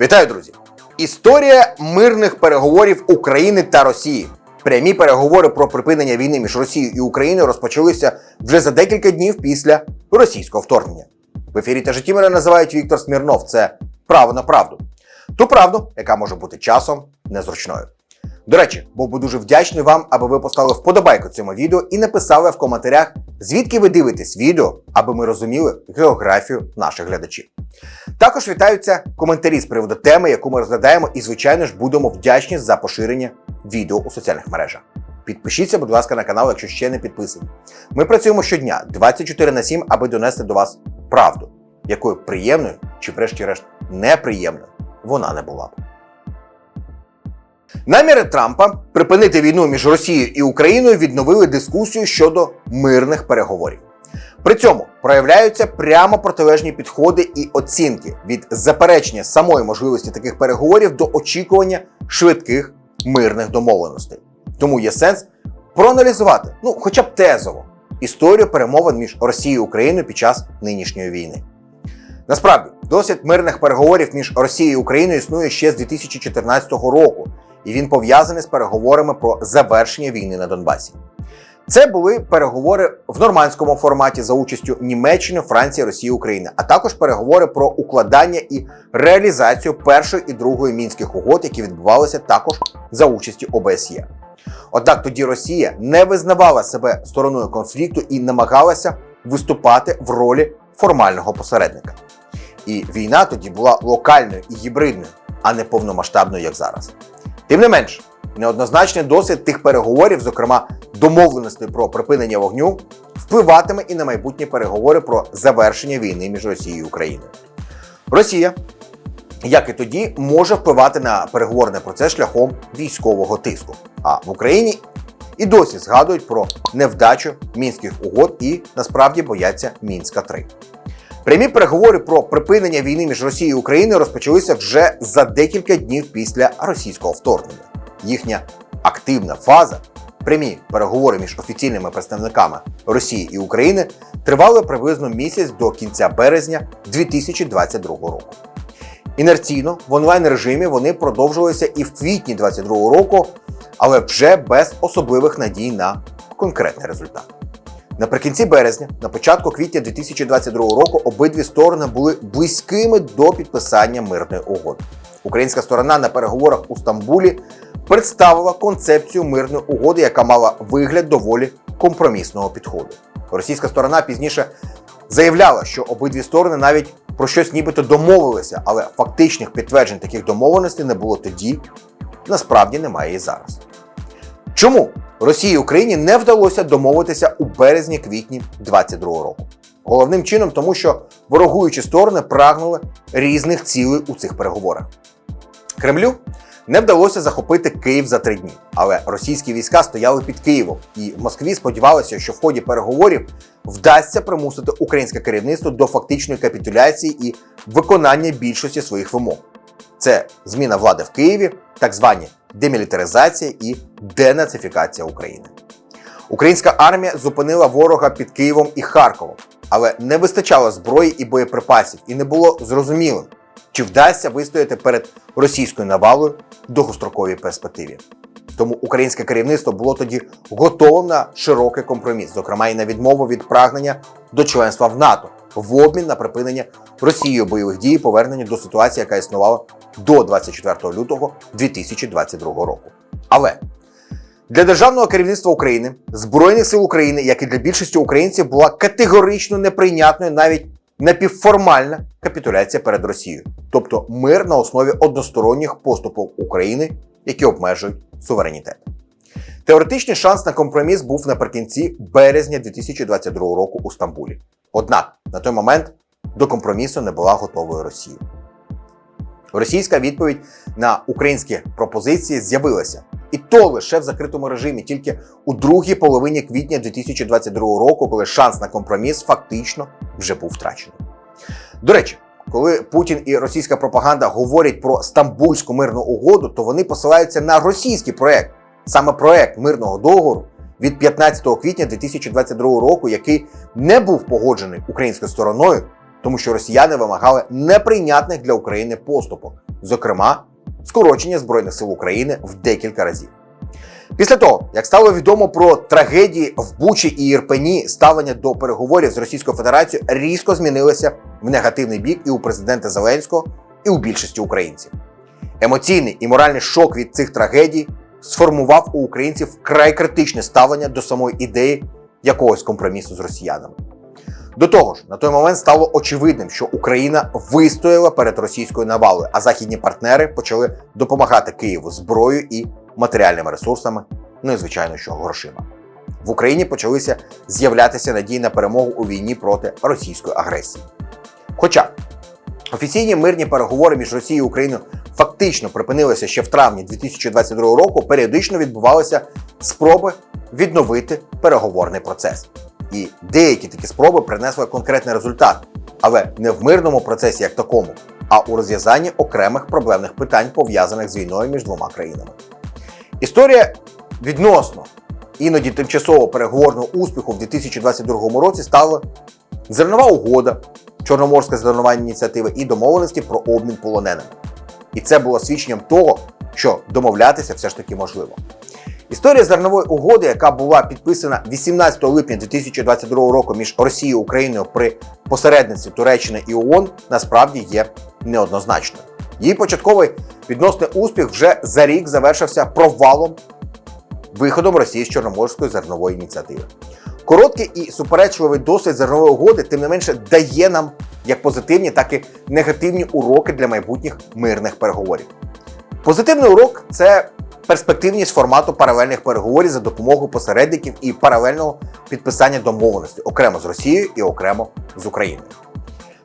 Вітаю, друзі! Історія мирних переговорів України та Росії. Прямі переговори про припинення війни між Росією і Україною розпочалися вже за декілька днів після російського вторгнення. В ефірі та житті мене називають Віктор Смірнов. Це право на правду. Ту правду, яка може бути часом незручною. До речі, був би дуже вдячний вам, аби ви поставили вподобайку цьому відео і написали в коментарях, звідки ви дивитесь відео, аби ми розуміли географію наших глядачів. Також вітаються коментарі з приводу теми, яку ми розглядаємо, і, звичайно ж, будемо вдячні за поширення відео у соціальних мережах. Підпишіться, будь ласка, на канал, якщо ще не підписані. Ми працюємо щодня 24 на 7, аби донести до вас правду, якою приємною чи, врешті-решт, неприємною вона не була б. Наміри Трампа припинити війну між Росією і Україною відновили дискусію щодо мирних переговорів. При цьому проявляються прямо протилежні підходи і оцінки від заперечення самої можливості таких переговорів до очікування швидких мирних домовленостей. Тому є сенс проаналізувати, ну хоча б тезово, історію перемовин між Росією і Україною під час нинішньої війни. Насправді, досвід мирних переговорів між Росією і Україною існує ще з 2014 року, і він пов'язаний з переговорами про завершення війни на Донбасі. Це були переговори в нормандському форматі за участю Німеччини, Франції, Росії, України, а також переговори про укладання і реалізацію першої і другої мінських угод, які відбувалися також за участі ОБСЄ. Однак тоді Росія не визнавала себе стороною конфлікту і намагалася виступати в ролі формального посередника. І війна тоді була локальною і гібридною, а не повномасштабною, як зараз. Тим не менш, неоднозначний досвід тих переговорів, зокрема домовленостей про припинення вогню, впливатиме і на майбутні переговори про завершення війни між Росією і Україною. Росія, як і тоді, може впливати на переговорний процес шляхом військового тиску. А в Україні і досі згадують про невдачу мінських угод і насправді бояться мінська 3 Прямі переговори про припинення війни між Росією і Україною розпочалися вже за декілька днів після російського вторгнення. Їхня активна фаза, прямі переговори між офіційними представниками Росії і України тривали приблизно місяць до кінця березня 2022 року. Інерційно в онлайн режимі вони продовжувалися і в квітні 2022 року, але вже без особливих надій на конкретний результат. Наприкінці березня, на початку квітня 2022 року, обидві сторони були близькими до підписання мирної угоди. Українська сторона на переговорах у Стамбулі представила концепцію мирної угоди, яка мала вигляд доволі компромісного підходу. Російська сторона пізніше заявляла, що обидві сторони навіть про щось нібито домовилися, але фактичних підтверджень таких домовленостей не було тоді, насправді немає і зараз. Чому Росії і Україні не вдалося домовитися у березні-квітні 2022 року? Головним чином, тому що ворогуючі сторони прагнули різних цілей у цих переговорах. Кремлю не вдалося захопити Київ за три дні, але російські війська стояли під Києвом, і в Москві сподівалися, що в ході переговорів вдасться примусити українське керівництво до фактичної капітуляції і виконання більшості своїх вимог. Це зміна влади в Києві, так звані демілітаризація і денацифікація України. Українська армія зупинила ворога під Києвом і Харковом, але не вистачало зброї і боєприпасів, і не було зрозумілим, чи вдасться вистояти перед російською навалою в довгостроковій перспективі. Тому українське керівництво було тоді готовим на широкий компроміс, зокрема і на відмову від прагнення до членства в НАТО в обмін на припинення Росією бойових дій, повернення до ситуації, яка існувала до 24 лютого 2022 року. Але для державного керівництва України, Збройних сил України, як і для більшості українців, була категорично неприйнятною навіть напівформальна капітуляція перед Росією, тобто мир на основі односторонніх поступів України, які обмежують суверенітет. Теоретичний шанс на компроміс був наприкінці березня 2022 року у Стамбулі. Однак на той момент до компромісу не була готовою Росія. Російська відповідь на українські пропозиції з'явилася. І то лише в закритому режимі, тільки у другій половині квітня 2022 року, коли шанс на компроміс фактично вже був втрачений. До речі, коли Путін і російська пропаганда говорять про Стамбульську мирну угоду, то вони посилаються на російський проект, саме проект мирного договору, від 15 квітня 2022 року, який не був погоджений українською стороною, тому що росіяни вимагали неприйнятних для України поступок, зокрема скорочення збройних сил України в декілька разів. Після того, як стало відомо про трагедії в Бучі і Ірпені, ставлення до переговорів з Російською Федерацією різко змінилося в негативний бік і у президента Зеленського, і у більшості українців. Емоційний і моральний шок від цих трагедій сформував у українців вкрай критичне ставлення до самої ідеї якогось компромісу з росіянами. До того ж, на той момент стало очевидним, що Україна вистояла перед російською навалою, а західні партнери почали допомагати Києву зброєю і матеріальними ресурсами, ну і звичайно, що грошима. В Україні почалися з'являтися надії на перемогу у війні проти російської агресії. Хоча офіційні мирні переговори між Росією і Україною фактично припинилися ще в травні 2022 року, періодично відбувалися спроби відновити переговорний процес. І деякі такі спроби принесли конкретний результат, але не в мирному процесі як такому, а у розв'язанні окремих проблемних питань, пов'язаних з війною між двома країнами. Історія відносно іноді тимчасового переговорного успіху в 2022 році стала зернова угода, Чорноморська зернова ініціатива і домовленості про обмін полоненими. І це було свідченням того, що домовлятися все ж таки можливо. Історія зернової угоди, яка була підписана 18 липня 2022 року між Росією і Україною при посередництві Туреччини і ООН, насправді є неоднозначною. Її початковий відносний успіх вже за рік завершився провалом виходом Росії з Чорноморської зернової ініціативи. Короткий і суперечливий досвід зернової угоди, тим не менше, дає нам як позитивні, так і негативні уроки для майбутніх мирних переговорів. Позитивний урок це перспективність формату паралельних переговорів за допомогою посередників і паралельного підписання домовленостей окремо з Росією і окремо з Україною.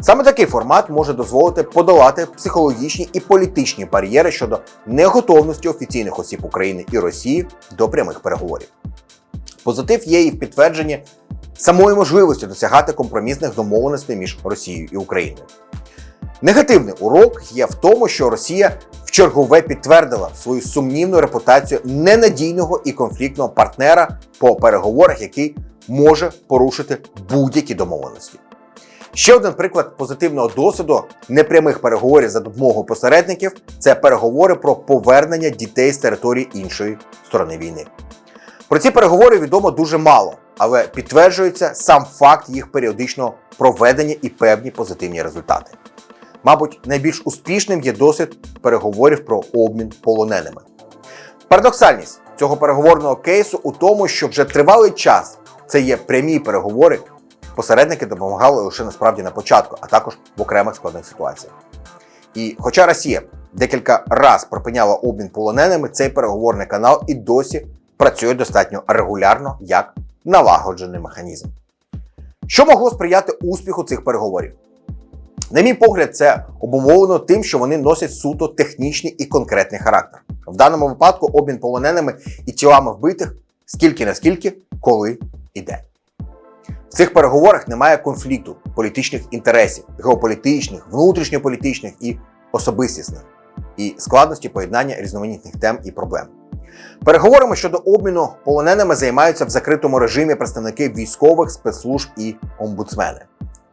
Саме такий формат може дозволити подолати психологічні і політичні бар'єри щодо неготовності офіційних осіб України і Росії до прямих переговорів. Позитив є і в підтвердженні самої можливості досягати компромісних домовленостей між Росією і Україною. Негативний урок є в тому, що Росія в чергове підтвердила свою сумнівну репутацію ненадійного і конфліктного партнера по переговорах, який може порушити будь-які домовленості. Ще один приклад позитивного досвіду непрямих переговорів за допомогою посередників це переговори про повернення дітей з території іншої сторони війни. Про ці переговори відомо дуже мало, але підтверджується сам факт їх періодичного проведення і певні позитивні результати. Мабуть, найбільш успішним є досвід переговорів про обмін полоненими. Парадоксальність цього переговорного кейсу у тому, що вже тривалий час це є прямі переговори, посередники допомагали лише насправді на початку, а також в окремих складних ситуаціях. І хоча Росія декілька разів припиняла обмін полоненими, цей переговорний канал і досі працює достатньо регулярно як налагоджений механізм. Що могло сприяти успіху цих переговорів? На мій погляд, це обумовлено тим, що вони носять суто технічний і конкретний характер. В даному випадку обмін полоненими і тілами вбитих скільки наскільки, коли і де. В цих переговорах немає конфлікту політичних інтересів, геополітичних, внутрішньополітичних і особистісних, і складності поєднання різноманітних тем і проблем. Переговорами щодо обміну полоненими займаються в закритому режимі представники військових спецслужб і омбудсмени.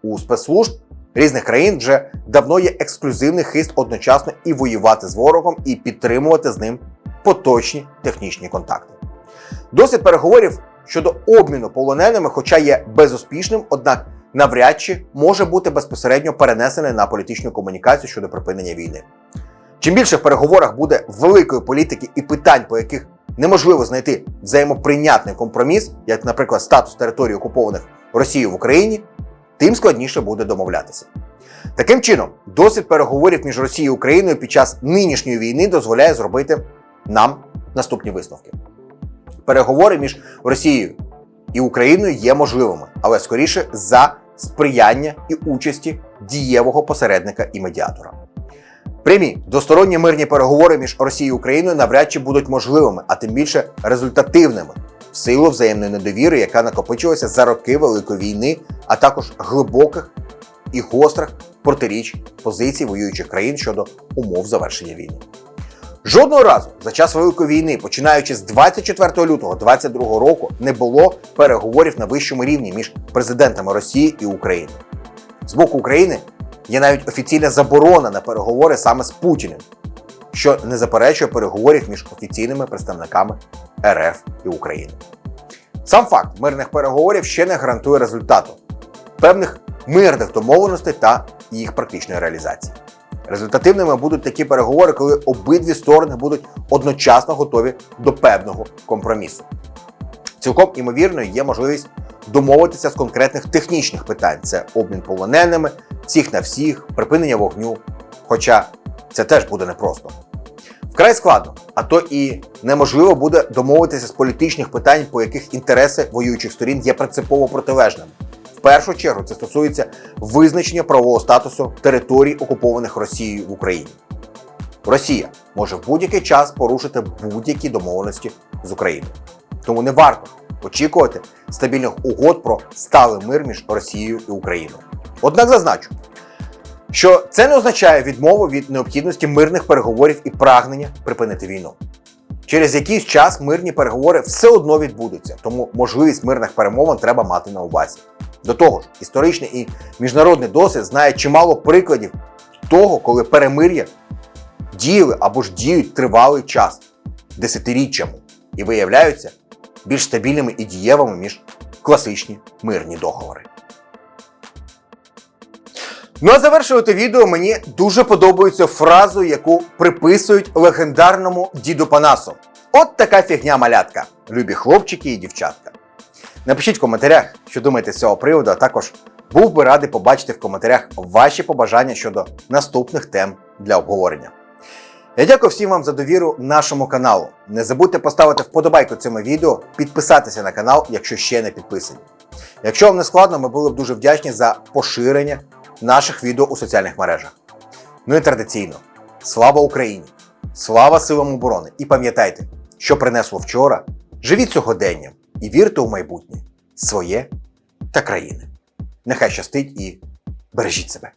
У спецслужб різних країн вже давно є ексклюзивний хист одночасно і воювати з ворогом, і підтримувати з ним поточні технічні контакти. Досвід переговорів щодо обміну полоненими, хоча є безуспішним, однак навряд чи може бути безпосередньо перенесений на політичну комунікацію щодо припинення війни. Чим більше в переговорах буде великої політики і питань, по яких неможливо знайти взаємоприйнятний компроміс, як, наприклад, статус території окупованих Росією в Україні, тим складніше буде домовлятися. Таким чином, досвід переговорів між Росією і Україною під час нинішньої війни дозволяє зробити нам наступні висновки. Переговори між Росією і Україною є можливими, але скоріше за сприяння і участі дієвого посередника і медіатора. Прямі двосторонні мирні переговори між Росією і Україною навряд чи будуть можливими, а тим більше результативними в силу взаємної недовіри, яка накопичилася за роки Великої війни, а також глибоких і гострих протиріч позицій воюючих країн щодо умов завершення війни. Жодного разу за час Великої війни, починаючи з 24 лютого 2022 року, не було переговорів на вищому рівні між президентами Росії і України. З боку України є навіть офіційна заборона на переговори саме з Путіним, що не заперечує переговорів між офіційними представниками РФ і України. Сам факт мирних переговорів ще не гарантує результату певних мирних домовленостей та їх практичної реалізації. Результативними будуть такі переговори, коли обидві сторони будуть одночасно готові до певного компромісу. Цілком імовірною є можливість домовитися з конкретних технічних питань: це обмін полоненими, всіх на всіх, припинення вогню. Хоча це теж буде непросто. Вкрай складно, а то і неможливо буде домовитися з політичних питань, по яких інтереси воюючих сторін є принципово протилежними. Першу чергу це стосується визначення правового статусу територій, окупованих Росією в Україні. Росія може в будь-який час порушити будь-які домовленості з Україною. Тому не варто очікувати стабільних угод про сталий мир між Росією і Україною. Однак зазначу, що це не означає відмову від необхідності мирних переговорів і прагнення припинити війну. Через якийсь час мирні переговори все одно відбудуться, тому можливість мирних перемовин треба мати на увазі. До того ж, історичний і міжнародний досвід знає чимало прикладів того, коли перемир'я діяли або ж діють тривалий час десятиріччями і виявляються більш стабільними і дієвими ніж класичні мирні договори. Ну а завершувати відео мені дуже подобається фразу, яку приписують легендарному діду Панасу. От така фігня малятка, любі хлопчики і дівчатка. Напишіть в коментарях, що думаєте з цього приводу, а також був би радий побачити в коментарях ваші побажання щодо наступних тем для обговорення. Я дякую всім вам за довіру нашому каналу. Не забудьте поставити вподобайку цьому відео, підписатися на канал, якщо ще не підписані. Якщо вам не складно, ми були б дуже вдячні за поширення наших відео у соціальних мережах. Ну і традиційно, слава Україні! Слава силам оборони! І пам'ятайте, що принесло вчора, живіть сьогоденням і вірте у майбутнє своє та країни. Нехай щастить і бережіть себе!